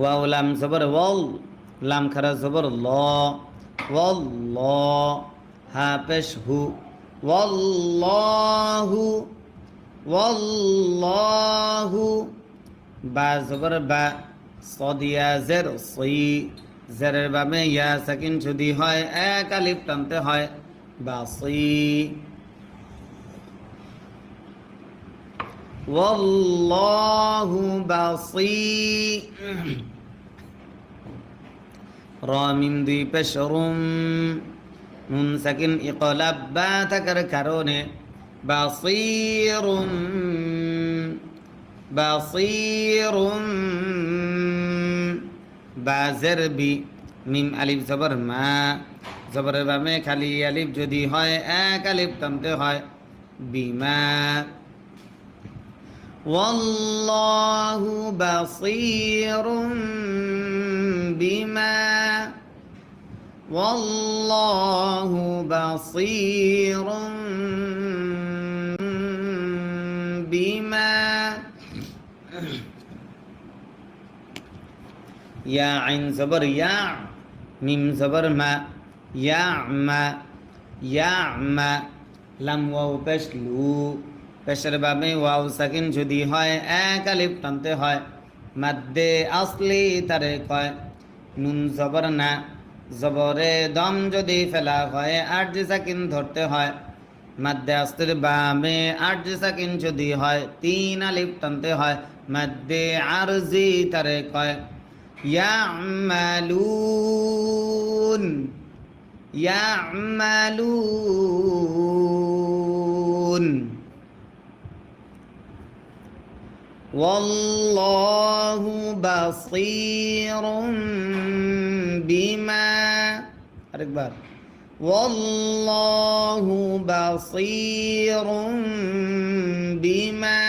Wow লাম জবর ওয়াল লাম খারা জবর ল ওয়াল্ল হা পেশ হু ওয়াল্লাহু ওয়াল্লাহু বা জবর বা সদিয়া জের সই, জেরের বামে ইয়া সাকিন যদি হয়, এক আলিফ টানতে হয়, বা সই। والله بصير রামিম দুই পেশরুম নুন সাকিন ইকলাব বা থাকার কারণে বাসিরুম বাসিরুম বাজের বি মিম আলিফ জবর মা জবরের বামে খালি আলিফ যদি হয় এক আলিফ টানতে হয় বিমা والله بصير بما والله بصير بما يا عين زبر يا ميم زبر ما يعمى يعمى لم واو بشلو পেশের বাবে ওয়াও সাকিন যদি হয়, এক আলিফ টানতে হয়। মাদ্দে আসলি তারে কয়, নুন জবর না। জবরে দম যদি ফেলা হয় আট জি সাকিন ধরতে হয়। মাদ্দে আসলির বামে আট জি সাকিন যদি হয়, তিন আলিফ টানতে হয়। মাদ্দে আরজি তারে কয়, ইয়ামালুন ইয়ামালুন। والله بصير بما আরেকবার والله بصير بما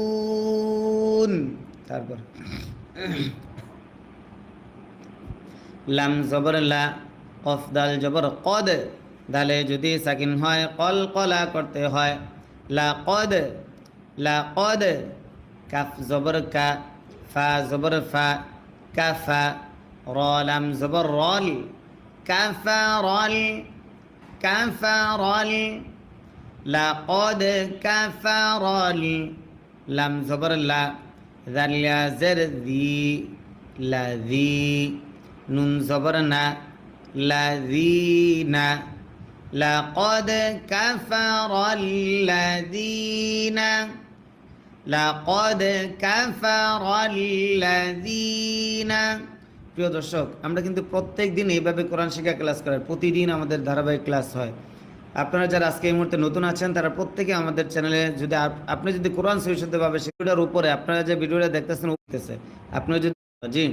يعملون তারপর লাম জবর লা কফ দাল জবর কদ দালে যদি সাকিন হয়, কল কলা করতে হয়। লা কদ লা কদ কাফ জবর কা, ফা জবর ফা, কাফা র লাম জবর রল, কাফা রল কাফা রল লা কদ কাফা রল, লাম জবর লা জালিয়া জের দি, লা দি, নুন জবর না লাযীনা لقد كفر الذين لقد كفر الذين প্রিয় দর্শক আমরা কিন্তু প্রত্যেক দিন এইভাবে কোরআন শিক্ষা ক্লাস করার প্রতিদিন আমাদের ধারাবাহিক ক্লাস হয় আপনারা যারা আজকে এই মুহূর্তে নতুন আছেন তারা প্রত্যেকে আমাদের চ্যানেলে যদি আপ- আপনি যদি কোরআন সহিষ্ণুভাবে সেগুলোর উপরে আপনারা যে ভিডিওটা দেখতেছেন উঠতেছে আপনি যদি জি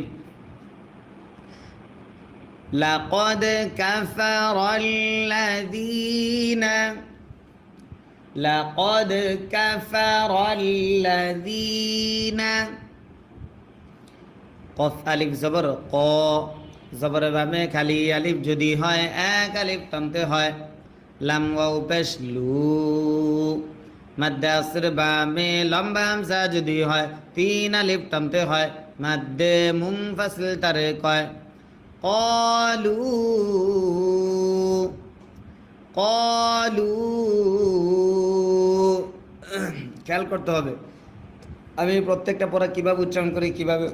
لقد كفر الذين لقد كفر الذين কফ আলিফ জবর ক জবর ভাবে খালি আলিফ যদি হয় এক আলিফ টানতে হয় লাম ওয়াও পেশ লু মাদ্দে আসর বামে লম্বা হামসা যদি হয় তিন আলিফ টানতে হয় মাদ্দে মুংফাসিল তারে কয় قالوا قالوا খেয়াল করতে হবে আমি প্রত্যেকটা পড়া কিভাবে উচ্চারণ করি কিভাবে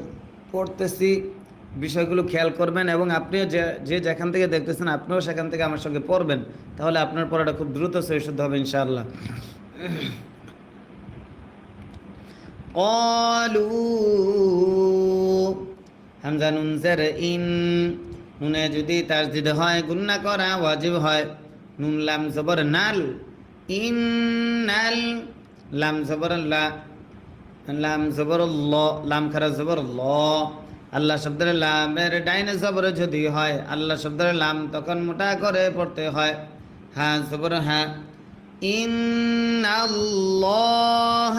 পড়তেছি বিষয়গুলো খেয়াল করবেন এবং আপনিও যে যে যেখান থেকে দেখতেছেন আপনিও সেখান থেকে আমার সঙ্গে পড়বেন তাহলে আপনার পড়াটা খুব দ্রুত সহিশুদ্ধ হবে ইনশাআল্লাহ قالوا হামজা নুন জের ইন। নুনে যদি তাসদিদ হয়, গুন্না করা ওয়াজিব হয়। নুন লাম জবর নাল ইন নাল লাম জবর লাম জবর ল, লাম খারা জবর ল। আল্লাহ শব্দের লামের ডাইনে জবর যদি হয়, আল্লাহ শব্দের লাম তখন মোটা করে পড়তে হয়। হ্যাঁ জবর হ্যাঁ ইন আল্লাহ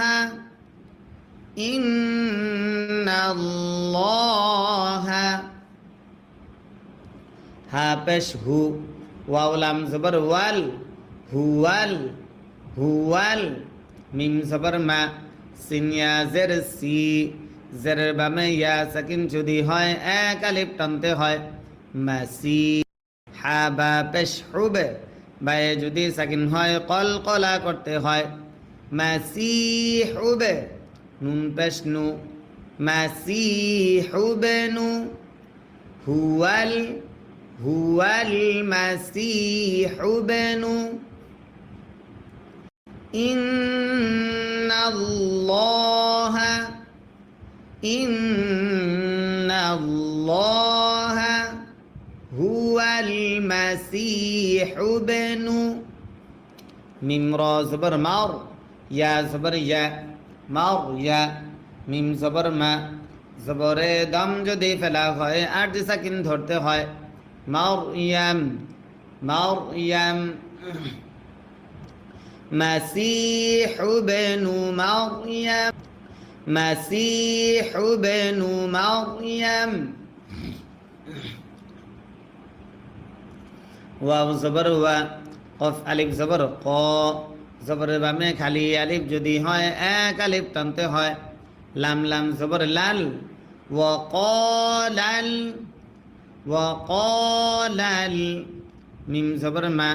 ইন্নাল্লাহা হা পেশ হু ওয়াও লাম জবর ওয়াল হুয়াল হুয়াল মিম জবর মা সিনিয়া জের সি জেরের বামে ইয়া সাকিন যদি হয় এক আলিফ টানতে হয় মাসি হা বা পেশ হুবে বায়ে যদি সাকিন হয় কল কলা করতে হয় মাসি হুবে نون بشنو مسيح بن هو ال هو المسيح بن إن الله إن الله هو المسيح بن ميم رَازُ بِرْمَار يا زبر يا মার ইয়া মিম জবর মা জবরে দম যদি ফেলা হয় আর যে সাকিন ধরতে হয় মার ইয়াম মার ইয়াম مسيح بن مريم مسيح بن مريم ওয়াও জবর ওয়া কফ আলিফ জবর ক জবর বামে খালি আলিফ যদি হয় এক আলিফ টানতে হয় লাম লাম জবর লাল ওয়া কলাল ওয়া কলাল মিম জবর মা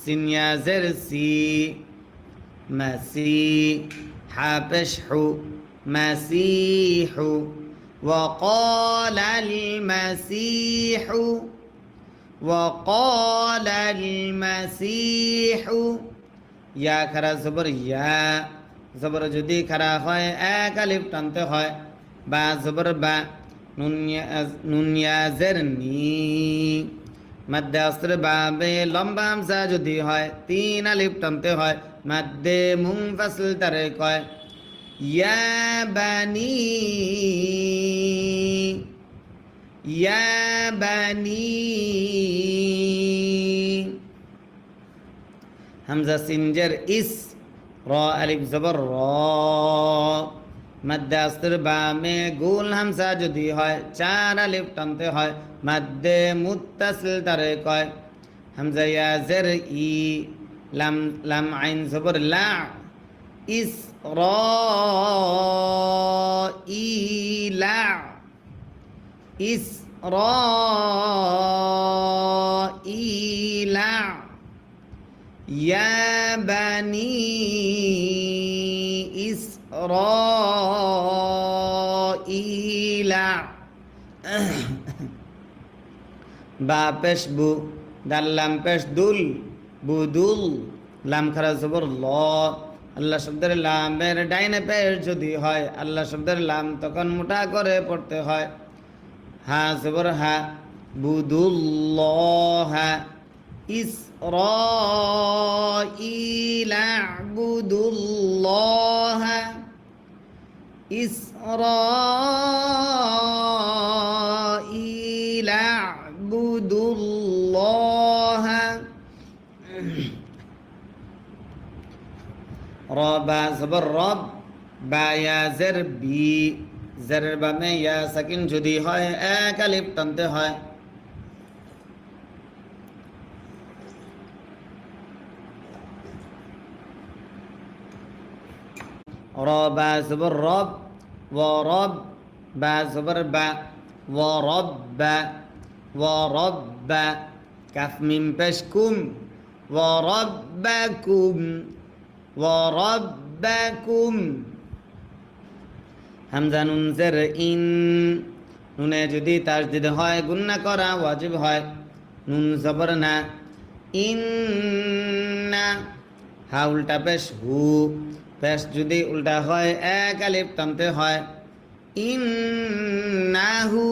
সিনিয়া জের সি মাসি হাপেশ হু مسيح وقال المسيح وقال المسيح ইয়া খারা জবর ইয়া। জবর যদি খারা হয়, এক আলিফ টানতে হয়। বা জবর বা নুনিয়া জের নি। মাদ্দে অস্ত্র বাবে লম্বা হামসা যদি হয়, তিন আলিফ টানতে হয়। মাদ্দে মুং ফাসল তারে কয়, ইয়া বানি। ইয়া বানি। হামজা সিনজের ইস, র, আলিফ, জবর, র। মাদ্দে আস্তর বামে গোল হামসা যদি হয়, চার আলিফ টানতে হয়, মাদ্দে মুত্তাসিল তারে কয়। হামজা ইয়া জের ই, লাম লাম আইন, জবর, লা, ইস, র, ই, লা, ইস, র, ই, লা। يا بني إسرائيل বা পেশ বু দাল্লাম পেশ দুল বুদুল লাম খারা জবর ল আল্লাহ শব্দের লামের ডাইনে পেশ যদি হয় আল্লাহ শব্দের লাম তখন মোটা করে পড়তে হয় হা জবর হা বুদুল্লাহ إسرائيل اعبدوا الله إسرائيل اعبدوا الله ربا زبر رب বা ইয়া জের বি জেরের বামে ইয়া সাকিন যদি হয় এক আলিফ টানতে হয় র বা জবর রব ও রব বা জবর বা ও রব বা ও রব বা, কাফ মিম ও রব বা কুম ও রব বা হামজা নুন জের ইন, নুনে যদি তার যদি হয়, গুন্না করা ওয়াজিব হয়। নুন জবর না, ইন না উল্টা পেশ হু। পেশ যদি উল্টা হয়, এক আলিফ টানতে হয়। ইন্নাহু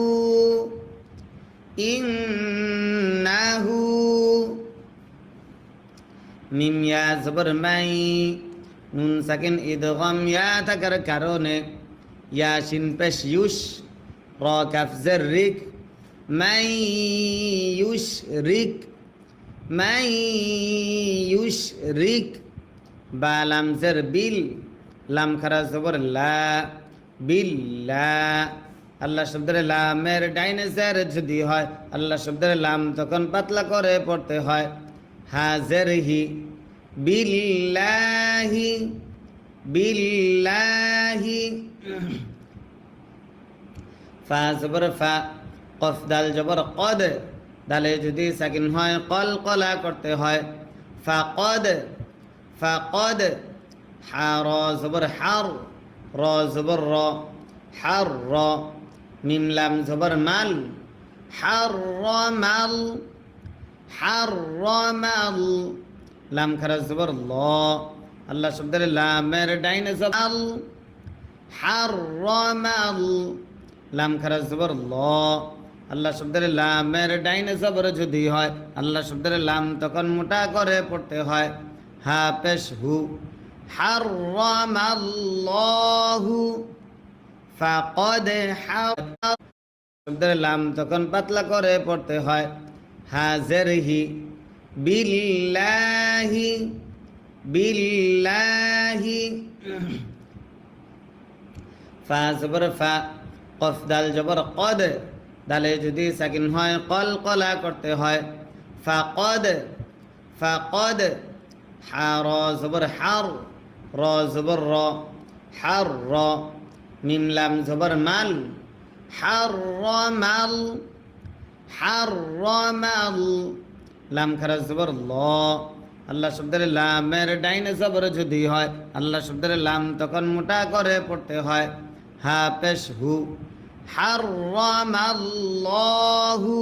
ইন্নাহু, মিম ইয়া জবর মাই, নুন সাকিন ইদগম ইয়া থাকার কারণে ইয়া শিন পেশ ইউশ র কাফ জের রিক, মাই ইউশ রিক, মাই ইউশ রিক। বা লাম জের বিল, লাম খারা জবর লা বিল্লা আল্লাহ শব্দের লামের ডাইনে জের যদি হয়, আল্লাহ শব্দের লাম তখন পাতলা করে পড়তে হয়। হাজের হি বিল্লাহি বিল্লাহি ফা জবর ফা, কফ দাল জবর কদ, দালে যদি সাকিন হয়, কল কলা করতে হয়। ফা কদ ফা কদ হা র জবর হার র জবর র হার র মিম লাম জবর মাল হার র মাল হার র মাল লাম খারা জবর ল আল্লাহ শব্দের লামের ডাইনে জবর হার র মাল লাম খারা জবর ল আল্লাহ শব্দের লামের ডাইনে জবর যদি হয়, আল্লাহ শব্দের লাম তখন মোটা করে পড়তে হয়। হা পেশ হু। রামাল্লাহু ফাকদ হার শব্দের লাম তখন পাতলা করে পড়তে হয়, হাজের হি বিল্লাহি বিল্লাহি। ফা জবর ফা, কফ দাল জবর কদ। দালে যদি সাকিন হয়, কল কলা করতে হয়। ফা কদ ফা কদ হা র জবর হার, র, জবর র, হার, র মিমলাম জবর মাল, হার, র, মাল, হার, র, মাল, লাম, খারা, জবর ল, আল্লাহ শব্দের লামের ডাইনে জবর যদি হয়, আল্লাহ শব্দের লাম তখন মোটা করে পড়তে হয় হা পেশ হু, হার, র মাল্লাহু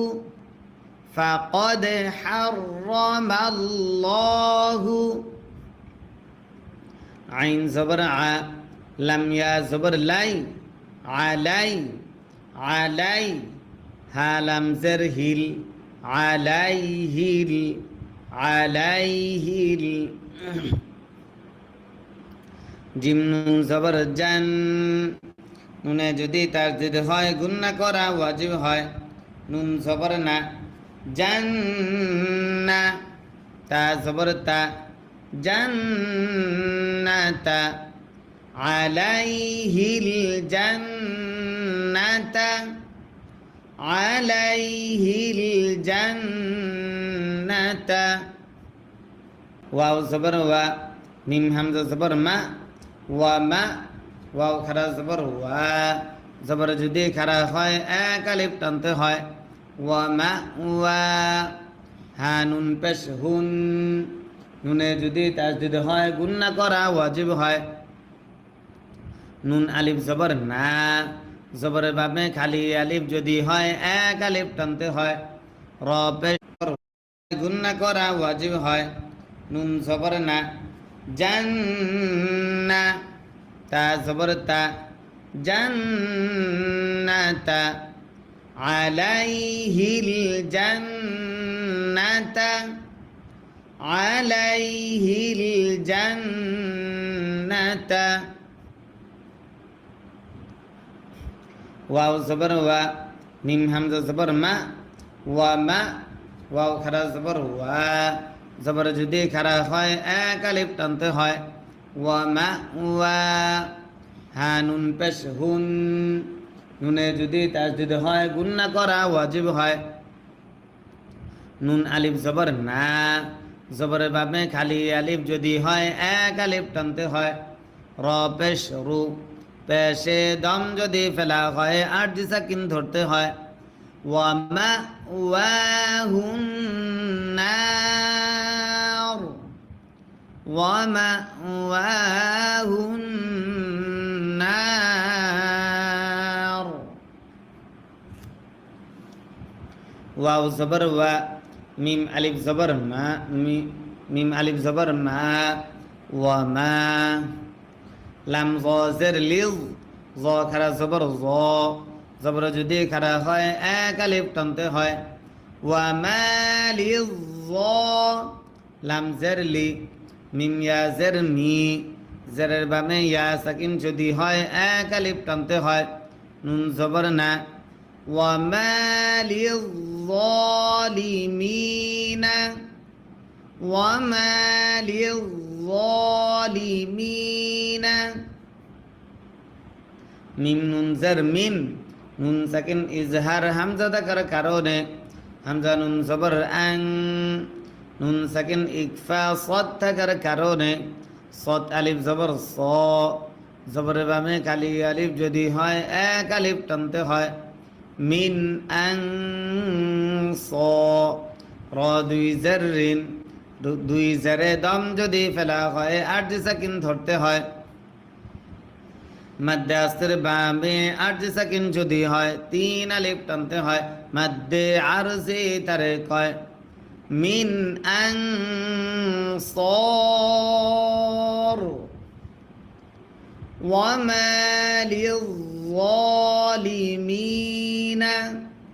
فقد حرم الله عين زبر ع لم يا زبر لاي علي علي ها لم زر هيل عليه ال عليه ال জিম নুন জবর জান নুনে যদি তার যদি হয় গুন্না করা ওয়াজিব হয় নুন জবর না জান্না, তা জবর তা জান্নাতা, আলাইহিল জান্নাতা আলাইহিল জান্নাতা। ওয়াও জবর ওয়া, মিম হামজা মা, ওয়া মা, ওয়াও খারা যদি খারা হয়, এক হয়। ওয়া হা নুন পেশ হুন নুনে যদি তাজদিদ হয়, গুন্না করা ওয়াজিব হয়। নুন আলিফ জবর না, জবরের ভাবে খালি আলিফ যদি হয়, এক আলিফ টানতে হয়। র পেশ গুন্না করা ওয়াজিব হয়। নুন জবর না, জান্না তা জবর তা জান্নাতা আলাইহিল জান্নাতা আলাইহিল জান্নাতা ওয়াও জবর ওয়া, মিম হামজা জবর মা, ওয়া মা, ওয়াও খারা জবর ওয়া। জবর যদি খারা হয়, এক আলিফ টানতে হয়। ওয়া মা, ওয়া, হা নুন পেশ হুন। নুনে যদি তাজদিদ হয়, গুন্না করা ওয়াজিব হয়। নুন আলিফ জবর না। জবরের বাবে খালি আলিফ যদি হয়, এক আলিফ টানতে হয়। র পেশ রু। পেশে দম যদি ফেলা হয় আর দিসাকিন ধরতে হয়। ওয়ামা ওয়াহুন না ওয়ামা ওয়াহুন না ওয়াও জবর ওয়া মিম আলিফ জবর মা মিম আলিফ জবর মা ওয়া মা লাম জের লিউ জ খারা জবর জ জবর যদি খারা হয় এক আলিফ টানতে হয়। ওয়া মা লিজ লাম জের লি মিম ইয়া জের মি জেরের বামে ইয়া সাকিন যদি হয় এক আলিফ টানতে হয়। নুন জবর না ওয়া মা ওয়া মালিজ الظالمين মিম নুন জার মিম নুন সাকিন ইজহার হামজা থাকার কারণে হামজা নুন জবর আং নুন সাকিন ইকফা সদ থাকার কারণে সৎ আলিফ জবর স জবরের বামে কালি আলিফ যদি হয় এক আলিফ টানতে হয় মিন আং স র দুই জারিন দু- দুই জারে দম যদি ফেলা হয় আট সাকিন ধরতে হয় মধ্যে আস্তের বামে আট সাকিন যদি হয় তিন আলিফ টানতে হয় মধ্যে আর সে তারে কয় মিন আং সর وما للظالمين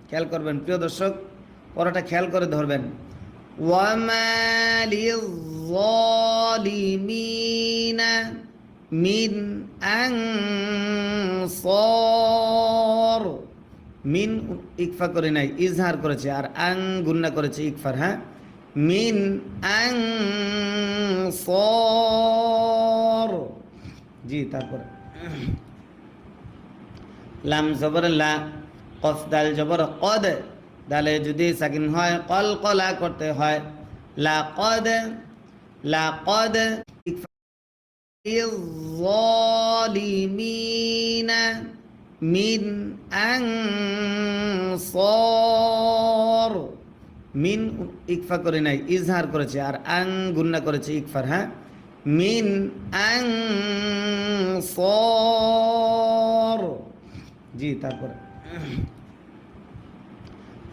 খেয়াল করবেন প্রিয় দর্শক পড়াটা খেয়াল করে ধরবেন। মিন আংসর মিন ইকফা করে নাই, ইজহার করেছে, আর আং গুন্না করেছে, ইকফার হ্যাঁ? মিন আং সর জি, তারপর। লাম জবর লা, কফদাল জবর কদ। দালে যদি সাকিন হয় কল কলা করতে হয় লা কদ লা কদ الظالمين من أنصار মিন ইকফা করে নাই ইজহার করেছে আর আং গুন্না করেছে ইকফার হ্যাঁ মিন আং সর জি তারপরে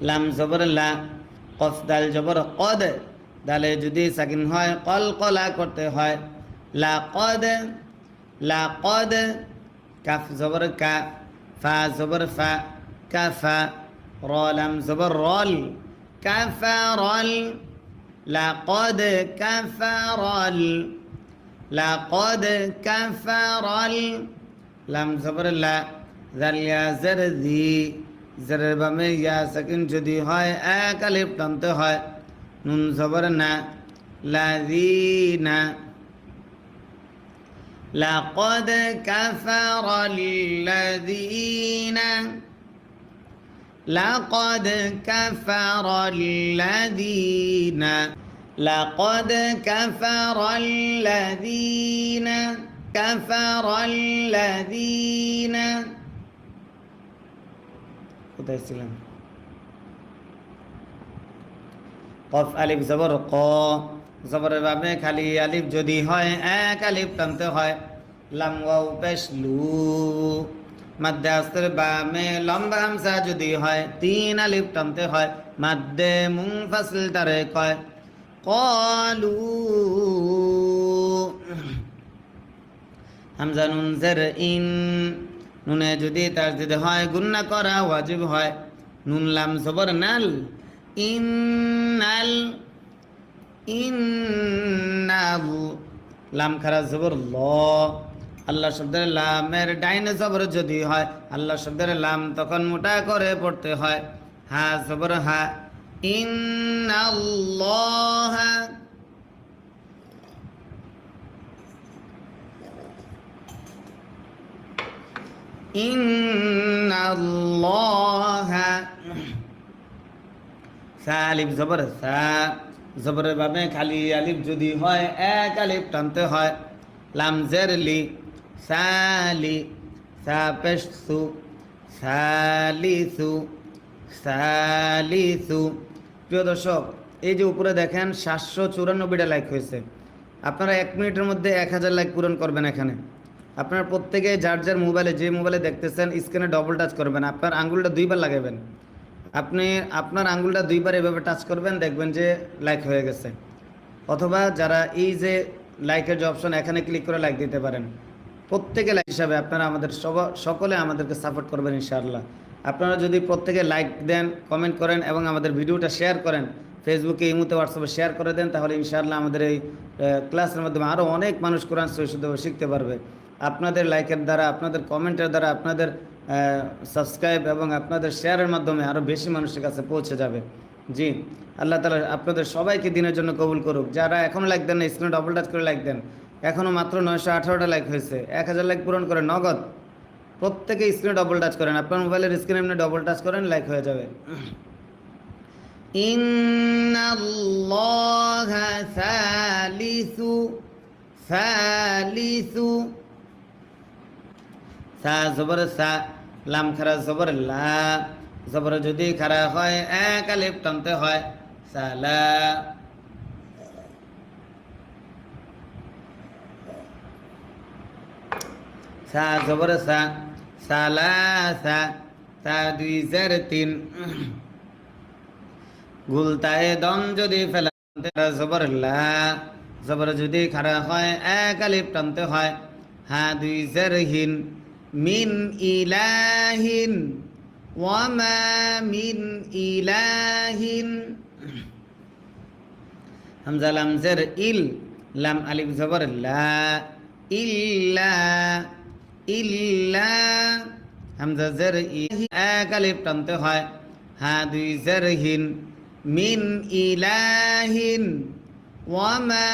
লাম জবর লা কফ দাল জবর কদ দালে যদি সাকিন হয় কল কলা করতে হয় লা কদ লা কদ কাফ জবর কা ফা জবর ফা কাফা র লাম জবর রল কাফারল لقد كفر ال- لقد كفر ال- লাম জবর লা জাল ইয়া জের দি জেরের বামে ইয়া সাকিন যদি হয় এক আলিফ টানতে হয় নুন জবর না লাযিনা لقد كفر الذين لقد كفر الذين لقد كفر الذين كفر الذين কোথায় ছিলাম কফ আলিফ জবর ক। জবরের বাবে খালি আলিফ যদি হয়, এক আলিফ টানতে হয়। লাম ওয়াও লু। মাদ্দে আস্তের বামে লম্বা হামসা যদি হয়, তিন আলিফ টানতে হয়। মাদ্দে মুং ফাসল তারে কয়, কলু। হামজা নুন জের ইন। নুনে যদি তার যদি হয়, গুন্না করা ওয়াজিব হয়। নুন, লাম, জবর, নাল। ইন্নাল ইন্নাবু লাম, খারা, জবর, ল। আল্লাহ শব্দের লামের ডাইনে জবর যদি হয়, আল্লাহ শব্দের লাম তখন মোটা করে পড়তে হয়। হা, জবর, হা। ইন্নাল্লাহ আলিফ জবর জবরের ভাবে খালি আলিফ যদি হয়, এক আলিফ টানতে হয়। লাম জের লি সালি সা পেশ সু সালিসু সালিসু প্রিয় দর্শক, এই যে উপরে দেখেন, সাতশো চুরানব্বইটা লাইক হয়েছে। আপনারা এক মিনিটের মধ্যে এক হাজার লাইক পূরণ করবেন এখানে। আপনারা প্রত্যেকে যার যার মোবাইলে যে মোবাইলে দেখতেছেন স্ক্রিনে ডবল টাচ করবেন, আপনার আঙ্গুলটা দুইবার লাগাবেন। আপনি, আপনার আঙ্গুলটা দুইবার এভাবে টাচ করবেন, দেখবেন যে লাইক হয়ে গেছে। অথবা যারা এই যে লাইকের যে অপশন এখানে ক্লিক করে লাইক দিতে পারেন। প্রত্যেকে লাইক হিসাবে আপনারা আমাদের সব, সকলে আমাদেরকে সাপোর্ট করবেন, ইনশাআল্লাহ। আপনারা যদি প্রত্যেকে লাইক দেন কমেন্ট করেন এবং আমাদের ভিডিওটা শেয়ার করেন ফেসবুকে এই মুহূর্তে হোয়াটসঅ্যাপে শেয়ার করে দেন, তাহলে ইনশাআল্লাহ আমাদের এই ক্লাসের মাধ্যমে আরও অনেক মানুষ কোরআন শিখতে পারবে। আপনাদের লাইকের দ্বারা, আপনাদের কমেন্টের দ্বারা, আপনাদের সাবস্ক্রাইব এবং আপনাদের শেয়ারের মাধ্যমে আরও বেশি মানুষের কাছে পৌঁছে যাবে। জি, আল্লাহ তালা আপনাদের সবাইকে দিনের জন্য কবুল করুক। যারা এখনও লাইক দেন না স্ক্রিনে ডবল টাচ করে লাইক দেন। এখনও মাত্র নয়শো আঠারোটা লাইক হয়েছে। এক হাজার লাইক পূরণ করে নগদ। প্রত্যেকে স্ক্রিনে ডবল টাচ করেন। আপনার মোবাইলের স্ক্রিনে এমনি ডবল টাচ করেন লাইক হয়ে যাবে। ইন্নাল্লাহা সালিসু সালিসু সা জবর সা, লাম খারা জবর লা। জবর যদি খারা হয়, এক আলিফ টানতে হয়। সালা সা, জবর সা সালাসা তা দুই চার তিন। গুলতায় দম যদি ফেলা জবর লা। জবর যদি খারা হয়, এক আলিফ টানতে হয়। হা, দুই চার হিন। মিন ইলাহিন ওয়ামা মিন ইলাহিন। হামজা লাম জের ইল, লাম আলিফ জবর লা, ইল্লা ইল্লা। হামজা জের এক আলিফ টানতে হয়। হা দুই জের হিন, মিন ইলাহিন, ওয়ামা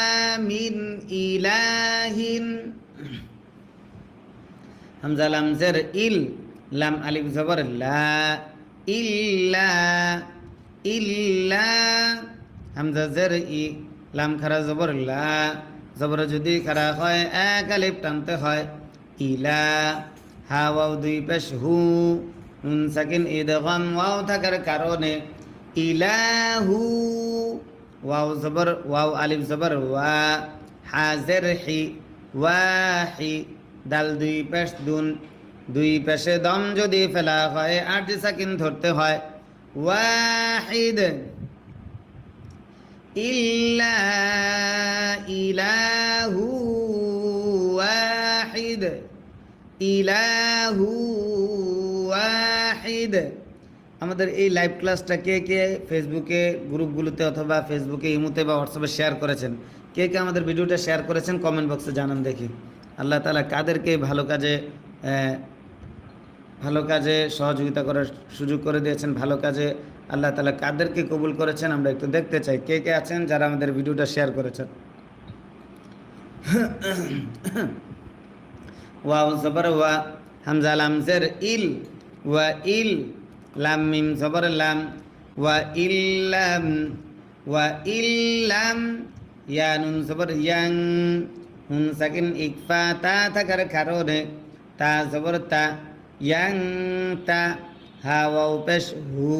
মিন ইলাহিন। হামজা লাম জের ইল, লাম আলিফ জবর লা, ইল্লা ইল্লা। হামজা জের ই, লাম খারা জবর লা। জবর যদি খারা হয়, এক আলিফ টানতে হয়। ইলা, হা দুই পেশ হু, নুন সাকিন ইদগাম ওয়াও থাকার কারণে ইলাহু, ওয়াও জবর, ওয়াও আলিফ জবর ওয়া হাজের হি ওয়াহি দাল দুই পেশ দুন, দুই পেশে দম যদি ফেলা হয়, আট সাকিন ধরতে হয়। ওয়াহিদ ইল্লা ইলাহু ওয়াহিদ ইলাহু ওয়াহিদ। আমাদের এই লাইভ ক্লাসটা কে কে ফেসবুকে, গ্রুপগুলোতে অথবা ফেসবুকে, ইমুতে বা হোয়াটসঅ্যাপে শেয়ার করেছেন, কে কে আমাদের ভিডিওটা শেয়ার করেছেন কমেন্ট বক্সে জানান দেখি। আল্লাহ তালা কাদেরকে ভালো কাজে ভালো কাজে সহযোগিতা করার সুযোগ করে দিয়েছেন, ভালো কাজে আল্লাহ তালা কাদেরকে কবুল করেছেন। আমরা একটু দেখতে চাই কে কে আছেন যারা আমাদের ভিডিওটা শেয়ার করেছেন। ওয়াও, জবর, ওয়া, হামজা, লাম, জের, ইল, ওয়া, ইল, লাম, মিম, জবর, লাম, ওয়া ইল্লাম ওয়া ইল্লাম ইয়া, নুন, জবর, ইয়াং নুন সাকিন ইকফা তা থাকার কারণে তা জবর তা ইয়াং তা হা ওয়াও পেশ হু।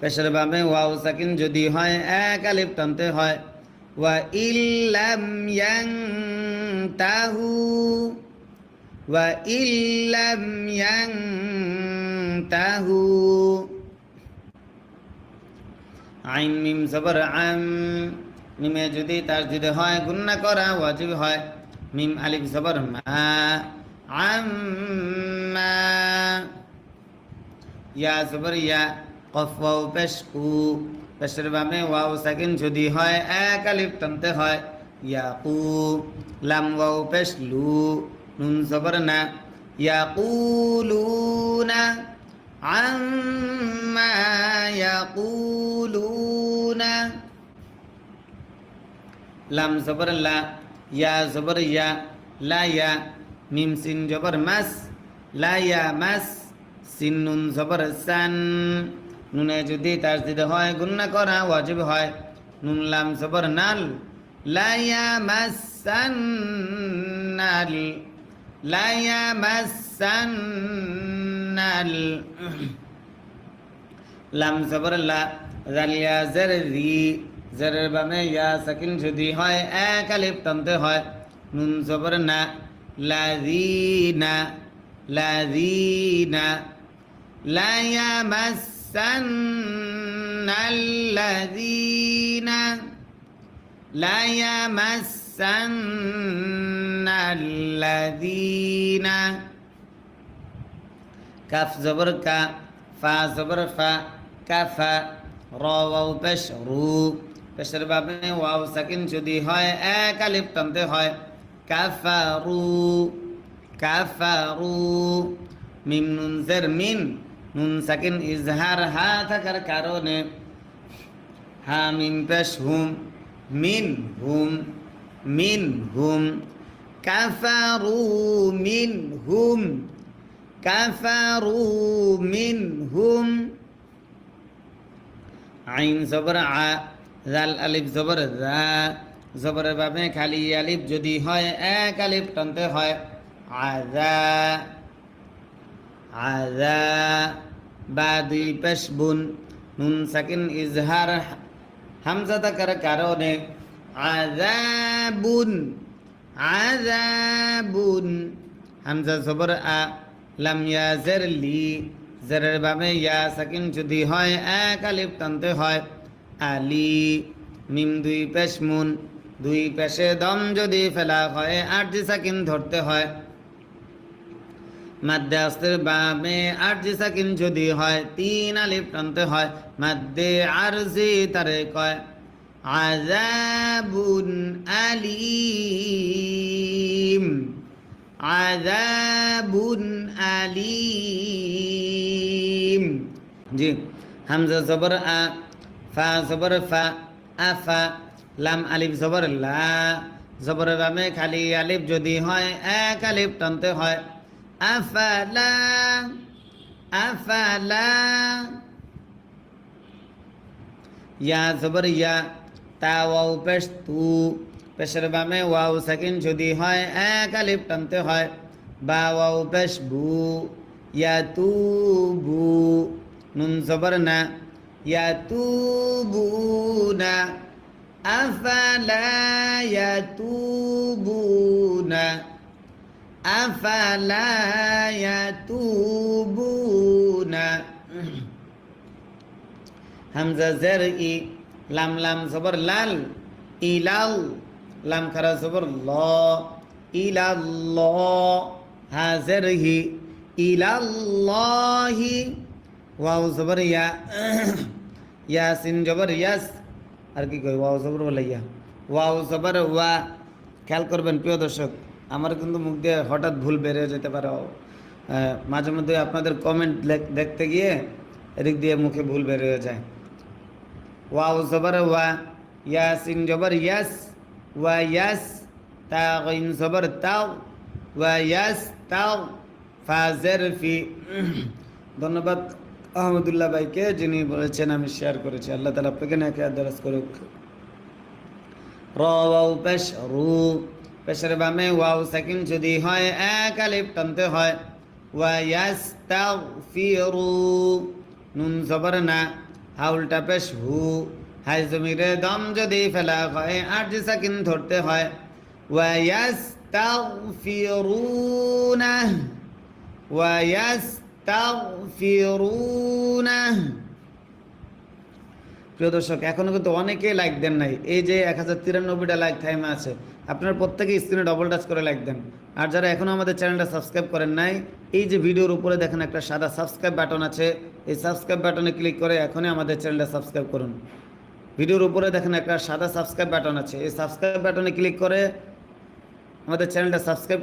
পেশের বামে ওয়াও সাকিন যদি হয় এক আলিফ টানতে হয়। ওয়া ইল্লাম ইয়াং তাহু ওয়া ইল্লাম ইয়াং তাহু আইন মিম সবর আম মিমে যদি তার যদি হয়, গুন্না করা ওয়াজিব হয়। মিম আলিফ জবর মা। আম্মা। ইয়া জবর, ইয়া কফ ওয়াও পেশ উ পেশের বামে ওয়াও সাকিন যদি হয়, এক আলিফ টানতে হয়। ইয়া কু লাম ওয়াও পেশ লু নুন জবর না। ইয়া কুলুনা আম্মা। ইয়া না লাম জবর লা, ইয়া জবর ইয়া, লা ইয়া, মিম সিন জবর মাস, লা ইয়া মাস, সিন নুন জবর সান। নুনে যদি তার দিতে হয়, গুন্না করা ওয়াজিব হয়। নুন লাম জবর নাল, লা ইয়া মাসান নাল, লা ইয়া মাসান নাল। লাম জবর লা, জালিয়া জের জেরের বামে ইয়া সাকিন যদি হয়, এক আলিফ টানতে হয়। নুন জবর না, লাযিনা লাযিনা লা ইয়ামাসান্নাল্লাযিনা লা ইয়ামাসান্নাল্লাযিনা কাফ জবর কা, ফা জবর ফা কাফা র ওয়াও পেশ রু। পেশের বাবে ওয়াও সাকিন যদি হয়, এক আলিফ টানতে হয়। কাফারু কাফারু, মিম নুন জের মিন, নুন সাকিন ইজহার হা থাকার কারণে হা মিম পেশ হুম, মিন হুম মিন হুম। কাফারু, মিন হুম, কাফারু, মিন হুম। আইন জবর আ জাল আলিফ জবর জা, জবরের বাবে খালি আলিফ যদি হয়, এক আলিফ টানতে হয়। আজা আজা, বা দুই পেশ বুন, নুন সাকিন ইজহার হামজা থাকার কারণে। আজাবুন আজাবুন হামজা জবর আ, লাম ইয়া জের লি, জেরের বাবে ইয়া সাকিন যদি হয়, এক আলিফ টানতে হয়। আলি মিম দুই পেশ মুন, দুই পেশে দম যদি ফেলা হয়, আট সাকিন ধরতে হয়। মাদ্দে আস্তের বামে আরজি সাকিন যদি হয়, তিন আলিফ টানতে হয়। মাদ্দে আরজি তারে কয় আজাবুন আলিম আজাবুন আলিম। জি, হামজা জবর আ ফা, জবর ফা আফা লাম, আলিফ, জবর, লা। জবরের বামে খালি আলিফ যদি হয়, এক আলিফ টানতে হয়। আফালা আফালা ইয়া, জবর, ইয়া, তা, ওয়াও, পেশ, তু। পেশের বামে ওয়াও সেকেন্ড যদি হয়, এক আলিফ টানতে হয়। বা, ওয়াও, পেশ, বু। ইয়া, তু, বু। নুন, জবর, না। ইয়া তু বু না আফালা ইয়া তু বু না أفلا يتوبون همزة زرئي لام لام صبر لال إلال لام خرا صبر الله إلى الله هازره إلى الله ওয়াও জবর ইয়া, ইয়াসিন জবর ইয়াস। আর কি কই ওয়াও জবর বলে ইয়া। ওয়াও জবর ওয়া। খেয়াল করবেন, প্রিয় দর্শক, আমার কিন্তু মুখ দিয়ে হঠাৎ ভুল বেরিয়ে যেতে পারে। মাঝে মধ্যে আপনাদের কমেন্ট দেখতে গিয়ে এদিক দিয়ে মুখে ভুল বেরিয়ে যায়। ওয়াও জবর ওয়া, ইয়াসিন জবর ইয়াস, ওয়া ইয়াস তা ইন জবর তাও, ওয়া ইয়াস তাও, ফাজের ফি। ধন্যবাদ। আহমদুল্লাহ ভাইকে যিনি বলেছেন, আমি শেয়ার করেছি। আল্লাহ তালা আপনাকে নাকি আদারাস করুক। র ওয়াও পেশ রু পেশের বামে ওয়াও সেকেন্ড যদি হয়, এক আলিফ টানতে হয়। ওয়া ইয়াস্তাগফিরু নুন জবর না, হাউলটা পেশ হু হাই জমিরে দম যদি ফেলা হয়, আট সেকেন্ড ধরতে হয়। ওয়া ইয়াস্তাগফিরুনা ইয়াস্তাগফিরুনা প্রিয় দর্শক, এখনও কিন্তু অনেকেই লাইক দেন নাই। এই যে এক হাজার তিরানব্বইটা লাইক টাইম আছে, আপনারা প্রত্যেকে স্ক্রিনে ডবল টাচ করে লাইক দেন। আর যারা এখনও আমাদের চ্যানেলটা সাবস্ক্রাইব করেন নাই, এই যে ভিডিওর উপরে দেখেন একটা সাদা সাবস্ক্রাইব বাটন আছে, এই সাবস্ক্রাইব বাটনে ক্লিক করে এখনই আমাদের চ্যানেলটা সাবস্ক্রাইব করুন। ভিডিওর উপরে দেখেন একটা সাদা সাবস্ক্রাইব বাটন আছে, এই সাবস্ক্রাইব বাটনে ক্লিক করে আমাদের চ্যানেলটা সাবস্ক্রাইব